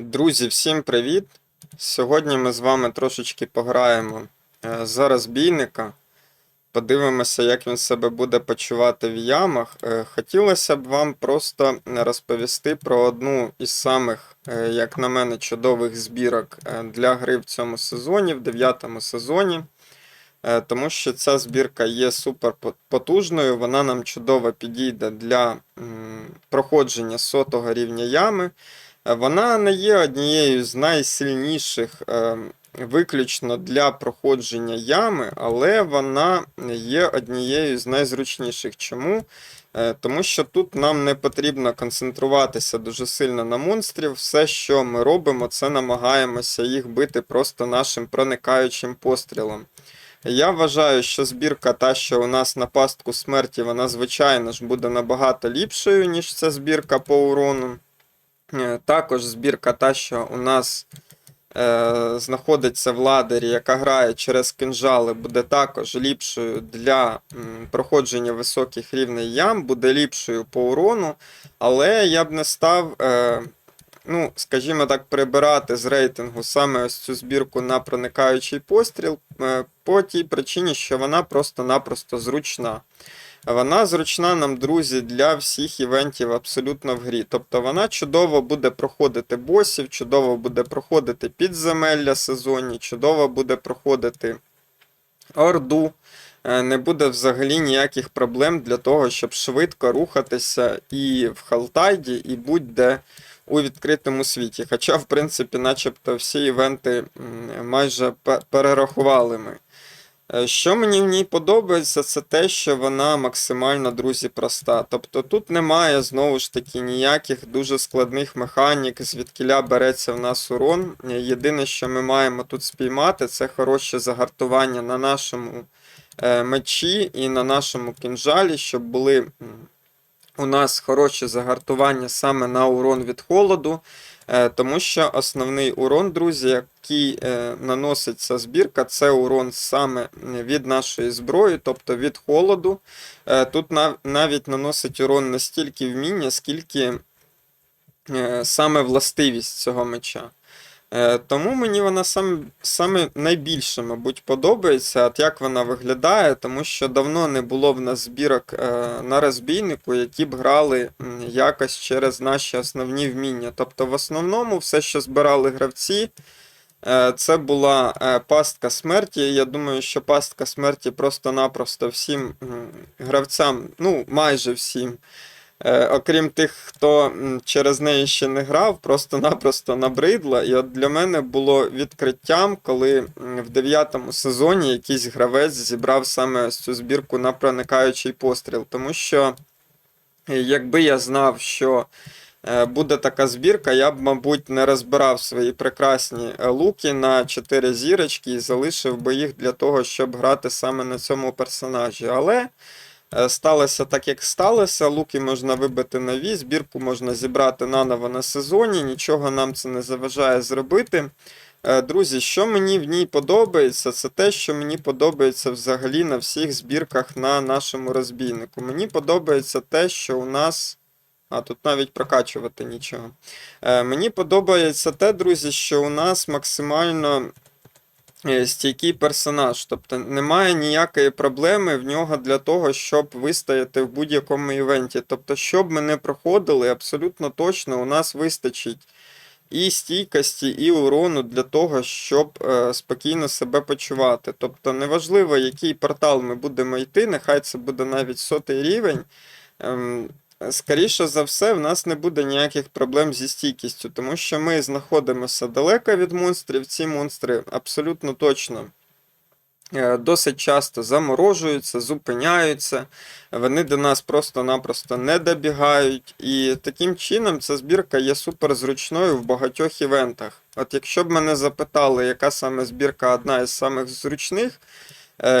Друзі, всім привіт! Сьогодні ми з вами трошечки пограємо е, за розбійника. Подивимося, як він себе буде почувати в ямах. Е, Хотілося б вам просто розповісти про одну із самих, е, як на мене, чудових збірок для гри в цьому сезоні, в дев'ятому сезоні. Тому що ця збірка є супер потужною, вона нам чудово підійде для проходження сотого рівня ями. Вона не є однією з найсильніших е, виключно для проходження ями, але вона є однією з найзручніших. Чому? Е, Тому що тут нам не потрібно концентруватися дуже сильно на монстрів. Все, що ми робимо, це намагаємося їх бити просто нашим проникаючим пострілом. Я вважаю, що збірка та, що у нас на пастку смерті, вона, звичайно ж, буде набагато ліпшою, ніж ця збірка по урону. Е, Також збірка та, що у нас е, знаходиться в ладері, яка грає через кинжали, буде також ліпшою для проходження високих рівней ям, буде ліпшою по урону. Але я б не став, е, ну, скажімо так, прибирати з рейтингу саме ось цю збірку на проникаючий постріл е, по тій причині, що вона просто-напросто зручна. Вона зручна нам, друзі, для всіх івентів абсолютно в грі. Тобто вона чудово буде проходити босів, чудово буде проходити підземелля сезонні, чудово буде проходити орду. Е, Не буде взагалі ніяких проблем для того, щоб швидко рухатися і в Халтайді, і будь-де у відкритому світі. Хоча, в принципі, начебто всі івенти майже перерахували ми. Е, Що мені в ній подобається, це те, що вона максимально, друзі, проста. Тобто тут немає знову ж таки ніяких дуже складних механік, звідкіля береться в нас урон. Е, Єдине, що ми маємо тут спіймати, це хороше загартування на нашому е, мечі і на нашому кінжалі, щоб були у нас хороші загартування саме на урон від холоду. Е, Тому що основний урон, друзі, який наноситься наносить ця збірка, це урон саме від нашої зброї, тобто від холоду. Е, Тут навіть наносить урон не стільки вміння, скільки е, саме властивість цього меча. Е, Тому мені вона саме, саме найбільше, мабуть, подобається, от як вона виглядає, тому що давно не було в нас збірок е, на розбійнику, які б грали якось через наші основні вміння. Тобто, в основному, все, що збирали гравці, е, це була пастка смерті. Я думаю, що пастка смерті просто-напросто всім гравцям, ну, майже всім. Е, окрім тих, хто через неї ще не грав, просто-напросто набридла. І от для мене було відкриттям, коли в дев'ятому сезоні якийсь гравець зібрав саме цю збірку на проникаючий постріл. Тому що, е, якби я знав, що е, буде така збірка, я б, мабуть, не розбирав свої прекрасні луки на 4 зірочки і залишив би їх для того, щоб грати саме на цьому персонажі. Але. Е, Сталося так, як сталося. Луки можна вибити нові, збірку можна зібрати наново на сезоні, нічого нам це не заважає зробити. Е, Друзі, що мені в ній подобається, це те, що мені подобається взагалі на всіх збірках на нашому розбійнику. Мені подобається те, що у нас. А, тут навіть прокачувати нічого. Е, Мені подобається те, друзі, що у нас максимально стійкий персонаж. Тобто немає ніякої проблеми в нього для того, щоб вистояти в будь-якому івенті. Тобто, що б ми не проходили, абсолютно точно у нас вистачить і стійкості, і урону для того, щоб е, спокійно себе почувати. Тобто, неважливо, який портал ми будемо йти, нехай це буде навіть сотий рівень. Ем, Скоріше за все, в нас не буде ніяких проблем зі стійкістю, тому що ми знаходимося далеко від монстрів. Ці монстри абсолютно точно е, досить часто заморожуються, зупиняються, вони до нас просто-напросто не добігають. І таким чином ця збірка є супер зручною в багатьох івентах. От якщо б мене запитали, яка саме збірка одна із самих зручних,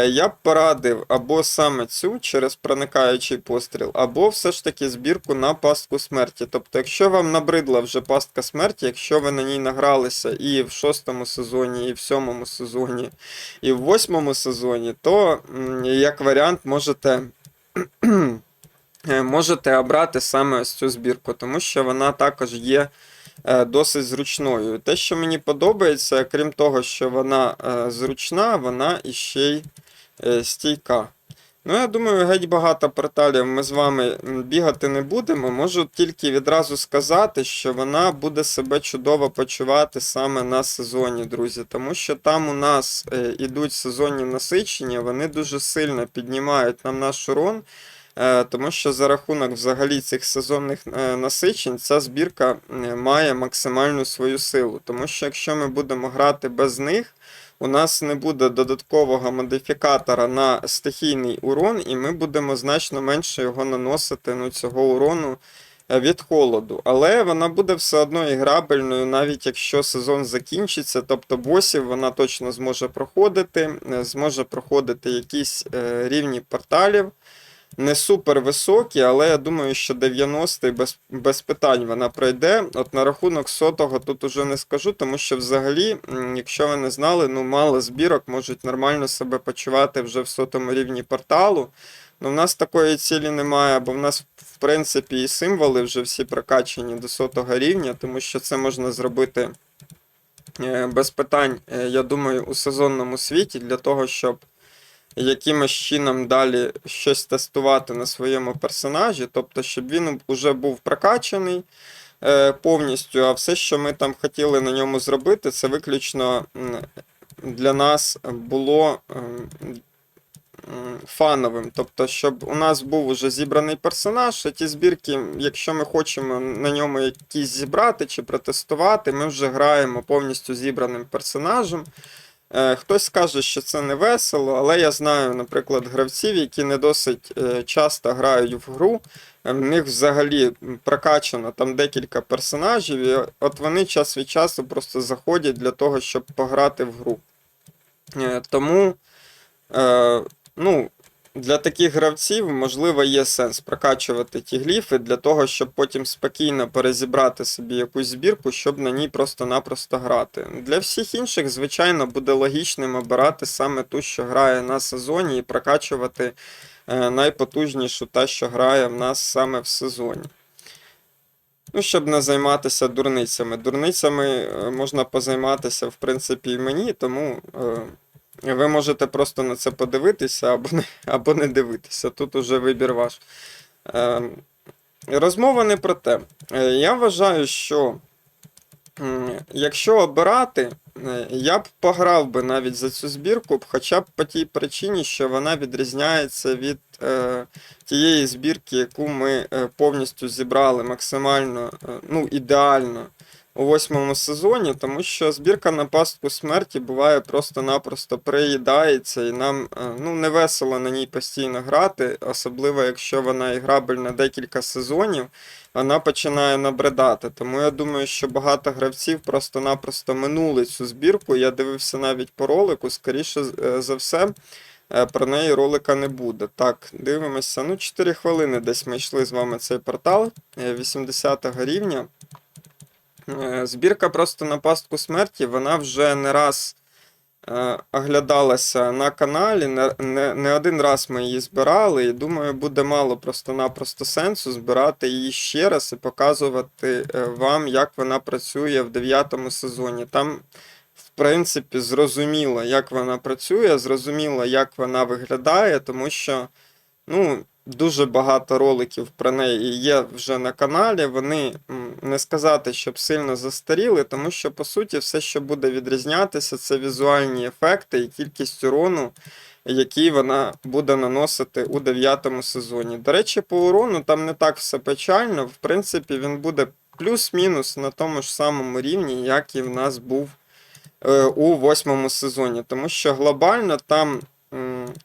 Я б порадив або саме цю через проникаючий постріл, або все ж таки збірку на пастку смерті. Тобто, якщо вам набридла вже пастка смерті, якщо ви на ній награлися і в шостому сезоні, і в сьомому сезоні, і в восьмому сезоні, то як варіант можете. е, Можете обрати саме ось цю збірку, тому що вона також є е, досить зручною. Те, що мені подобається, крім того, що вона е, зручна, вона іще й е, стійка. Ну, я думаю, геть багато порталів ми з вами бігати не будемо. Можу тільки відразу сказати, що вона буде себе чудово почувати саме на сезоні, друзі. Тому що там у нас е, ідуть сезонні насичення, вони дуже сильно піднімають нам наш урон. Е, Тому що за рахунок взагалі цих сезонних е, насичень ця збірка е, має максимальну свою силу. Тому що якщо ми будемо грати без них, у нас не буде додаткового модифікатора на стихійний урон, і ми будемо значно менше його наносити ну, цього урону від холоду. Але вона буде все одно іграбельною, навіть якщо сезон закінчиться. Тобто босів вона точно зможе проходити, зможе проходити якісь рівні порталів. Не супер високі, але я думаю, що 90 без, без питань вона пройде. От на рахунок сотого тут уже не скажу, тому що взагалі, якщо ви не знали, ну мало збірок можуть нормально себе почувати вже в сотому рівні порталу. Ну, в нас такої цілі немає, бо в нас, в принципі, і символи вже всі прокачані до сотого рівня, тому що це можна зробити е, без питань, е, я думаю, у сезонному світі для того, щоб якимось чином далі щось тестувати на своєму персонажі, тобто, щоб він вже був прокачаний е, повністю, а все, що ми там хотіли на ньому зробити, це виключно для нас було ем, фановим. Тобто, щоб у нас був уже зібраний персонаж, а ті збірки, якщо ми хочемо на ньому якісь зібрати чи протестувати, ми вже граємо повністю зібраним персонажем. Е, Хтось скаже, що це не весело, але я знаю, наприклад, гравців, які не досить е, часто грають в гру. е, В них взагалі прокачано там декілька персонажів, і от вони час від часу просто заходять для того, щоб пограти в гру. Тому, ну, для таких гравців, можливо, є сенс прокачувати ті гліфи для того, щоб потім спокійно перезібрати собі якусь збірку, щоб на ній просто-напросто грати. Для всіх інших, звичайно, буде логічним обирати саме ту, що грає на сезоні, і прокачувати е, найпотужнішу та, що грає в нас саме в сезоні. Ну, щоб не займатися дурницями. Дурницями е, можна позайматися, в принципі, і мені, тому. Ви можете просто на це подивитися або не, або не дивитися. Тут уже вибір ваш. Е, розмова не про те. Е, я вважаю, що якщо обирати, е, я б пограв би навіть за цю збірку, хоча б по тій причині, що вона відрізняється від е, тієї збірки, яку ми повністю зібрали максимально ну, ідеально у восьмому сезоні, тому що збірка на пастку смерті буває просто-напросто приїдається, і нам е, ну, не весело на ній постійно грати, особливо якщо вона і грабельна декілька сезонів, вона починає набридати. Тому я думаю, що багато гравців просто-напросто минули цю збірку. Я дивився навіть по ролику, скоріше е, за все. е, Про неї ролика не буде. Так, дивимося. Ну, 4 хвилини десь ми йшли з вами цей портал е, 80 рівня. Е, Збірка просто на пастку смерті, вона вже не раз е, оглядалася на каналі, не, не, один раз ми її збирали, і думаю, буде мало просто-напросто сенсу збирати її ще раз і показувати е, вам, як вона працює в дев'ятому сезоні. Там, в принципі, зрозуміло, як вона працює, зрозуміло, як вона виглядає, тому що, ну. Дуже багато роликів про неї є вже на каналі. Вони не сказати, щоб сильно застаріли, тому що по суті все, що буде відрізнятися, це візуальні ефекти і кількість урону, який вона буде наносити у дев'ятому сезоні. До речі, по урону там не так все печально. В принципі, він буде плюс-мінус на тому ж самому рівні, як і в нас був е, у восьмому сезоні. Тому що глобально там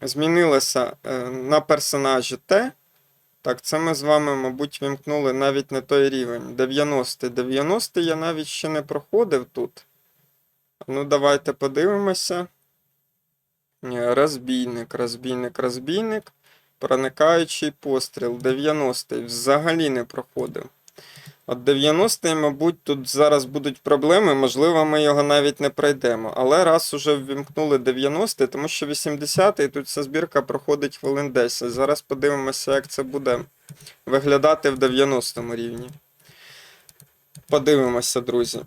змінилося е, на персонажі те. Так, це ми з вами, мабуть, вімкнули навіть не той рівень. 90. 90 я навіть ще не проходив тут. Ну, давайте подивимося. Розбійник, розбійник, розбійник. Проникаючий постріл. 90-й взагалі не проходив. От 90-й, мабуть, тут зараз будуть проблеми, можливо, ми його навіть не пройдемо. Але раз уже ввімкнули 90-й, тому що 80-й тут ця збірка проходить хвилин 10. Зараз подивимося, як це буде виглядати в 90-му рівні. подивимося, друзі.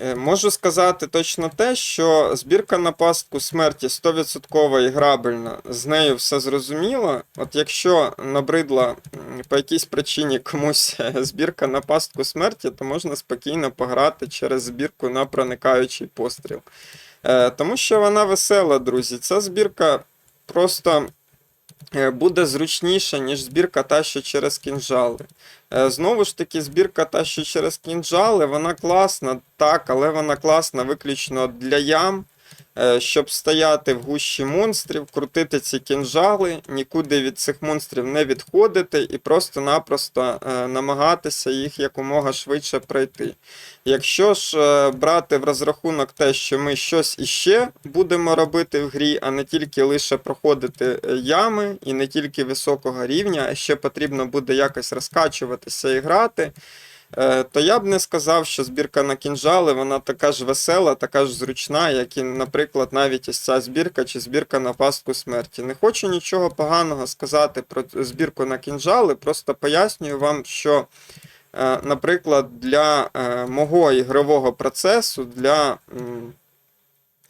Е, Можу сказати точно те, що збірка на пастку смерті 100% і грабельна, з нею все зрозуміло. От якщо набридла по якійсь причині комусь збірка на пастку смерті, то можна спокійно пограти через збірку на проникаючий постріл. Е, Тому що вона весела, друзі. Ця збірка просто е, буде зручніша, ніж збірка та, що через кінжали. Е, Знову ж таки, збірка та, що через кінжали, вона класна, так, але вона класна виключно для ям, щоб стояти в гущі монстрів, крутити ці кінжали, нікуди від цих монстрів не відходити і просто-напросто е, намагатися їх якомога швидше пройти. Якщо ж е, брати в розрахунок те, що ми щось іще будемо робити в грі, а не тільки лише проходити е, ями і не тільки високого рівня, а ще потрібно буде якось розкачуватися і грати, е, то я б не сказав, що збірка на кінжали, вона така ж весела, така ж зручна, як і, наприклад, навіть ось ця збірка чи збірка на пастку смерті. Не хочу нічого поганого сказати про збірку на кінжали, просто пояснюю вам, що. Е, Наприклад, для е, мого ігрового процесу, для е,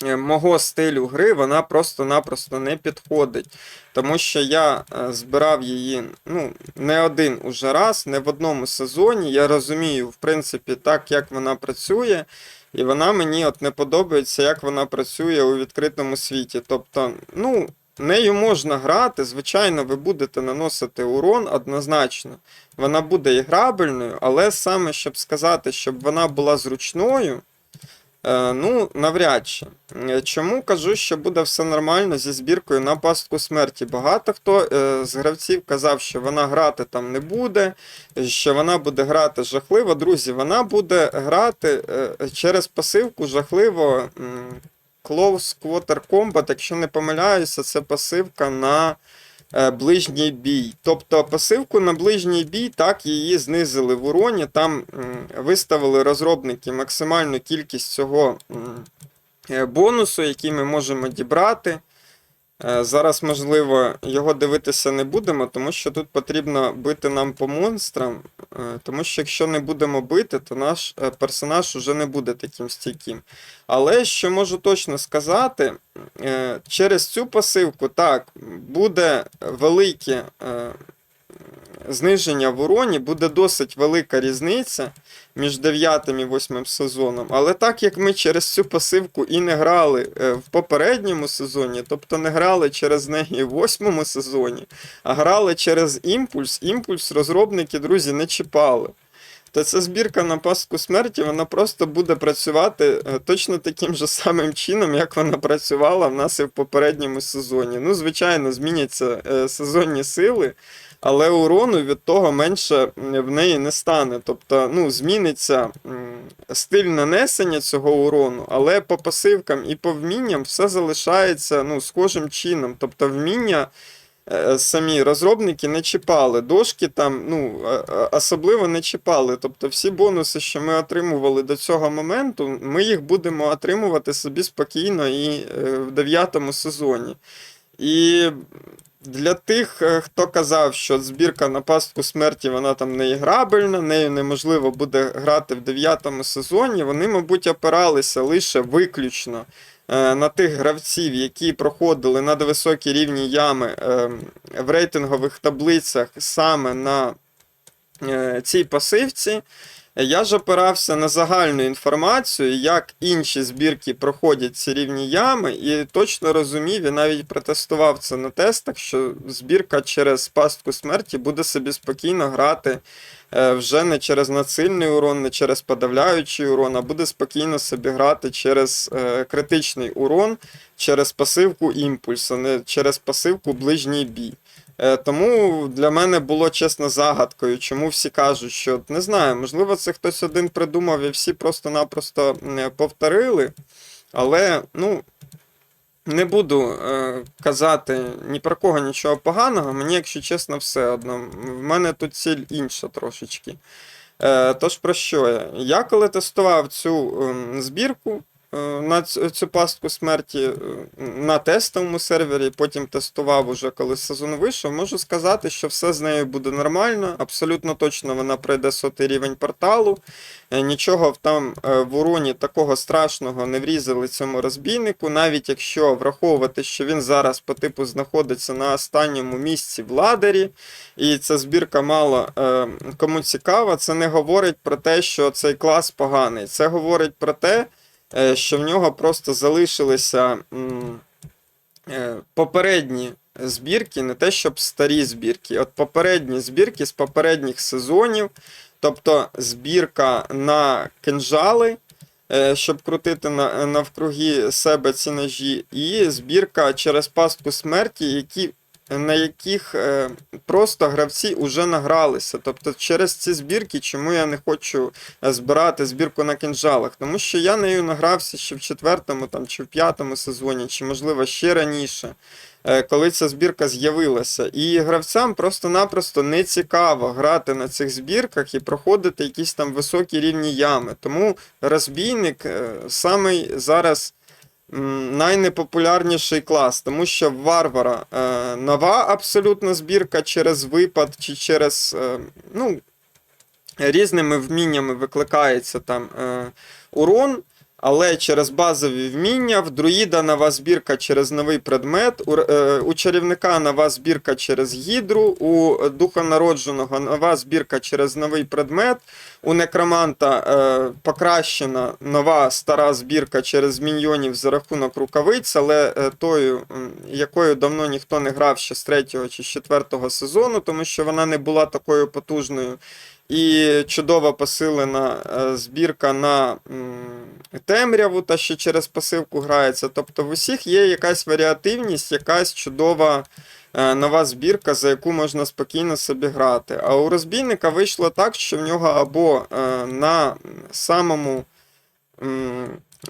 мого стилю гри, вона просто-напросто не підходить. Тому що я е, збирав її ну, не один уже раз, не в одному сезоні. Я розумію, в принципі, так, як вона працює. І вона мені от не подобається, як вона працює у відкритому світі. Тобто, ну, нею можна грати, звичайно, ви будете наносити урон однозначно. Вона буде і грабельною, але саме щоб сказати, щоб вона була зручною, е, ну, навряд чи. Е, Чому кажу, що буде все нормально зі збіркою на пастку смерті? Багато хто е, з гравців казав, що вона грати там не буде, що вона буде грати жахливо. Друзі, вона буде грати е, через пасивку жахливо. Close Quarter Combat, якщо не помиляюся, це пасивка на е, ближній бій. Тобто пасивку на ближній бій, так, її знизили в уроні. Там виставили розробники максимальну кількість цього е, бонусу, який ми можемо дібрати. Е, Зараз, можливо, його дивитися не будемо, тому що тут потрібно бити нам по монстрам. е, Тому що якщо не будемо бити, то наш е, персонаж уже не буде таким стійким. Але що можу точно сказати, через цю пасивку так, буде велике зниження в уроні, буде досить велика різниця між 9 і 8 сезоном. Але так як ми через цю пасивку і не грали е, в попередньому сезоні, тобто не грали через неї в 8 сезоні, а грали через імпульс, імпульс розробники, друзі, не чіпали. То ця збірка на пастку смерті, вона просто буде працювати е, точно таким же самим чином, як вона працювала в нас і в попередньому сезоні. Ну, звичайно, зміняться е, сезонні сили, але урону від того менше в неї не стане. Тобто, ну, зміниться стиль нанесення цього урону, але по пасивкам і по вмінням все залишається ну, схожим чином. Тобто, вміння. е, Самі розробники не чіпали дошки там, ну е, е, особливо не чіпали. Тобто всі бонуси, що ми отримували до цього моменту, ми їх будемо отримувати собі спокійно і в дев'ятому сезоні. І для тих, е, хто казав, що збірка на пастку смерті вона там не іграбельна, нею неможливо буде грати в дев'ятому сезоні, вони, мабуть, опиралися лише виключно е, на тих гравців, які проходили надвисокі рівні ями е, в рейтингових таблицях саме на цій пасивці. Я ж опирався на загальну інформацію, як інші збірки проходять ці рівні ями, і точно розумів і навіть протестував це на тестах, що збірка через пастку смерті буде собі спокійно грати е, вже не через нацильний урон, не через подавляючий урон, а буде спокійно собі грати через е, критичний урон, через пасивку імпульсу, не через пасивку ближній бій. Е, Тому для мене було чесно загадкою, чому всі кажуть, що не знаю, можливо, це хтось один придумав і всі просто-напросто повторили. Але, ну, не буду е, казати ні про кого нічого поганого, мені, якщо чесно, все одно. В мене тут ціль інша трошечки. Е, тож про що я? Я коли тестував цю ем, збірку, на цю пастку смерті е, на тестовому сервері, потім тестував уже, коли сезон вийшов. Можу сказати, що все з нею буде нормально. Абсолютно точно вона пройде сотий рівень порталу. Е, Нічого там е, в уроні такого страшного не врізали цьому розбійнику, навіть якщо враховувати, що він зараз по типу знаходиться на останньому місці в ладері, і ця збірка мало е, кому цікава, це не говорить про те, що цей клас поганий. Це говорить про те, е, що в нього просто залишилися е, попередні збірки, не те, щоб старі збірки. От попередні збірки з попередніх сезонів, тобто збірка на кинжали. е, Щоб крутити навкруги себе ці ножі, і збірка через пастку смерті, які на яких е, просто гравці вже награлися. Тобто через ці збірки, чому я не хочу е, збирати збірку на кинжалах? Тому що я нею награвся ще в четвертому там, чи в п'ятому сезоні, чи можливо ще раніше, е, коли ця збірка з'явилася. І гравцям просто-напросто не цікаво грати на цих збірках і проходити якісь там високі рівні ями. Тому розбійник самий зараз найнепопулярніший клас, тому що в варвара е, нова абсолютно збірка через випад чи через е, ну, різними вміннями викликається там е, урон. Але через базові вміння, в друїда нова збірка через новий предмет, у, е, у чарівника нова збірка через гідру, у духонародженого нова збірка через новий предмет, у некроманта е, покращена нова стара збірка через міньйонів за рахунок рукавиць, але е, тою, якою давно ніхто не грав ще з третього чи з четвертого сезону, тому що вона не була такою потужною. І чудово посилена е, збірка на темряву, та що через пасивку грається. Тобто в усіх є якась варіативність, якась чудова е, нова збірка, за яку можна спокійно собі грати. А у розбійника вийшло так, що в нього або е, на самому.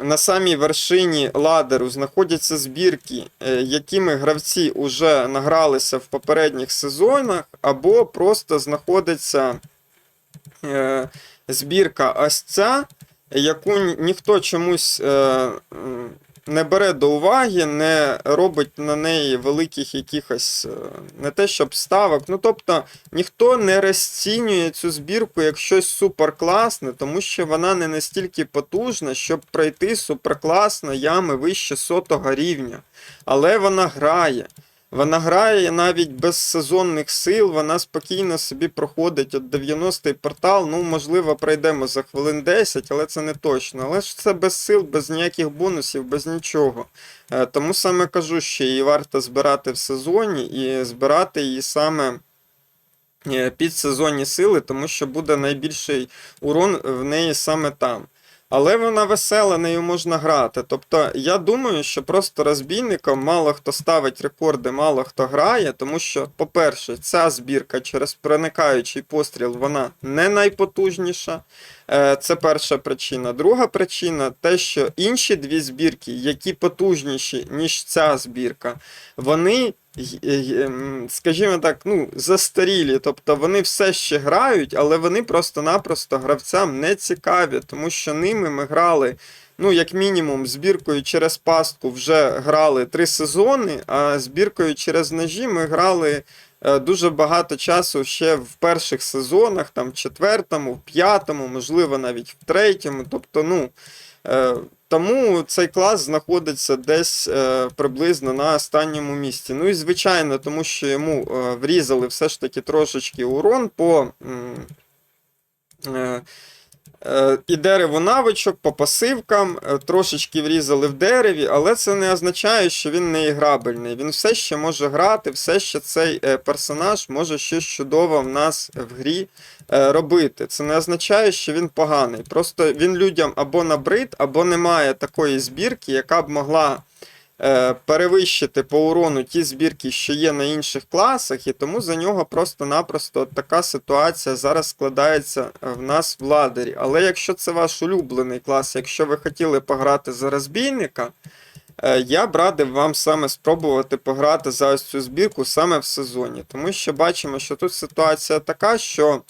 На самій вершині ладеру знаходяться збірки, якими гравці вже награлися в попередніх сезонах, або просто знаходиться збірка ось ця, яку ніхто чомусь е, не бере до уваги, не робить на неї великих якихось е, не те, щоб ставок. Ну тобто ніхто не розцінює цю збірку як щось суперкласне, тому що вона не настільки потужна, щоб пройти суперкласно ями вище сотого рівня. Але вона грає. Вона грає навіть без сезонних сил, вона спокійно собі проходить от 90-й портал. Ну, можливо, пройдемо за хвилин 10, але це не точно. Але ж це без сил, без ніяких бонусів, без нічого. Е, Тому саме кажу, що її варто збирати в сезоні і збирати її саме е, під сезонні сили, тому що буде найбільший урон в неї саме там. Але вона весела, нею можна грати. Тобто, я думаю, що просто розбійником мало хто ставить рекорди, мало хто грає, тому що, по-перше, ця збірка через проникаючий постріл вона не найпотужніша. Е, Це перша причина. Друга причина те, що інші дві збірки, які потужніші, ніж ця збірка, вони. Й- ем, Скажімо так, ну, застарілі, тобто вони все ще грають, але вони просто-напросто гравцям не цікаві, тому що ними ми грали, ну, як мінімум, збіркою через пастку вже грали три сезони, а збіркою через ножі ми грали е, дуже багато часу ще в перших сезонах, там, в четвертому, в п'ятому, можливо, навіть в третьому. Тобто, ну. Е, тому цей клас знаходиться десь е, приблизно на останньому місці. Ну і звичайно, тому що йому е, врізали все ж таки трошечки урон по і дерево навичок, по пасивкам, е, трошечки врізали в дереві, але це не означає, що він не іграбельний. Він все ще може грати, все ще цей е, персонаж може щось чудово в нас в грі е, робити. Це не означає, що він поганий. Просто він людям або набрид, або немає такої збірки, яка б могла е, перевищити по урону ті збірки, що є на інших класах, і тому за нього просто-напросто така ситуація зараз складається е, в нас в ладері. Але якщо це ваш улюблений клас, якщо ви хотіли пограти за розбійника, е, я б радив вам саме спробувати пограти за ось цю збірку саме в сезоні. Тому що бачимо, що тут ситуація така, що е,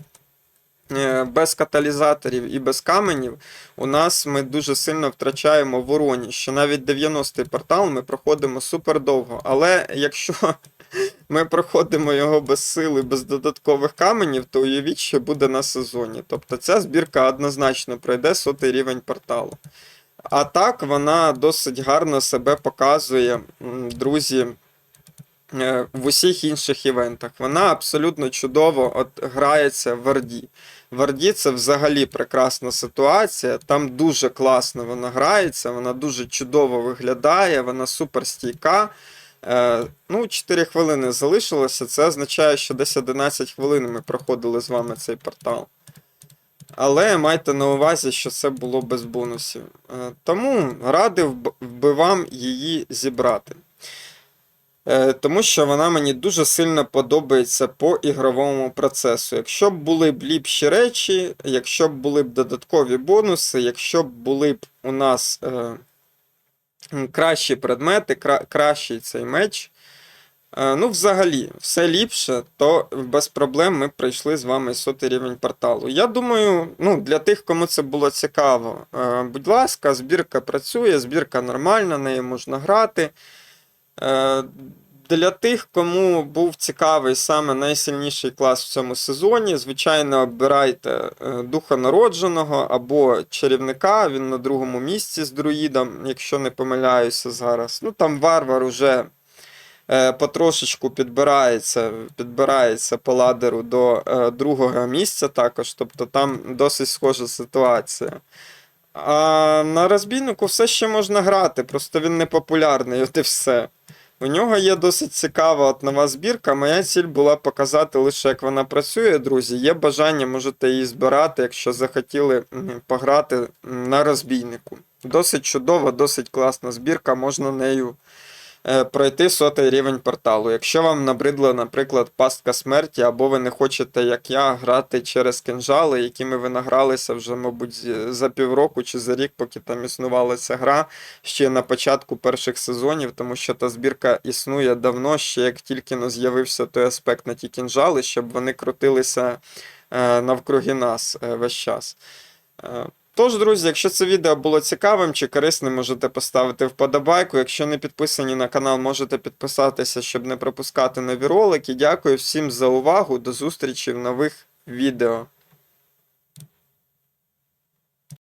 без каталізаторів і без каменів, у нас ми дуже сильно втрачаємо в уроні, що навіть 90-й портал ми проходимо супер довго. Але якщо ми проходимо його без сили, без додаткових каменів, то уявіть, що буде на сезоні. Тобто ця збірка однозначно пройде сотий рівень порталу. А так вона досить гарно себе показує, друзі, е, в усіх інших івентах. Вона абсолютно чудово от грається в Орді. В Орді це взагалі прекрасна ситуація. Там дуже класно вона грається, вона дуже чудово виглядає, вона супер стійка. Е, ну, 4 хвилини залишилося. Це означає, що десь 11 хвилин ми проходили з вами цей портал. Але майте на увазі, що це було без бонусів. Е, тому радив би вам її зібрати. Е, Тому що вона мені дуже сильно подобається по ігровому процесу. Якщо б були б ліпші речі, якщо б були б додаткові бонуси, якщо б були б у нас е, кращі предмети, кра- кращий цей меч. Е, Ну, взагалі, все ліпше, то без проблем ми пройшли з вами сотий рівень порталу. Я думаю, ну, для тих, кому це було цікаво, будь ласка, збірка працює, збірка нормальна, нею можна грати. Е, Для тих, кому був цікавий саме найсильніший клас в цьому сезоні, звичайно, обирайте е, духа народженого або чарівника. Він на другому місці з друїдом, якщо не помиляюся зараз. Ну там варвар уже е, потрошечку підбирається, підбирається по ладеру до другого місця також, тобто там досить схожа ситуація. А на розбійнику все ще можна грати, просто він не популярний, от і все. У нього є досить цікава от нова збірка. Моя ціль була показати лише, як вона працює, друзі. Є бажання, можете її збирати, якщо захотіли пограти на розбійнику. Досить чудова, досить класна збірка, можна нею пройти сотий рівень порталу. Якщо вам набридла, наприклад, пастка смерті, або ви не хочете, як я, грати через кинжали, якими ви награлися вже, мабуть, за півроку чи за рік, поки там існувала ця гра, ще на початку перших сезонів, тому що та збірка існує давно, ще як тільки но з'явився той аспект на ті кінжали, щоб вони крутилися е, навкруги нас е, весь час. Тож, друзі, якщо це відео було цікавим чи корисним, можете поставити вподобайку. Якщо не підписані на канал, можете підписатися, щоб не пропускати нові ролики. Дякую всім за увагу. До зустрічі в нових відео.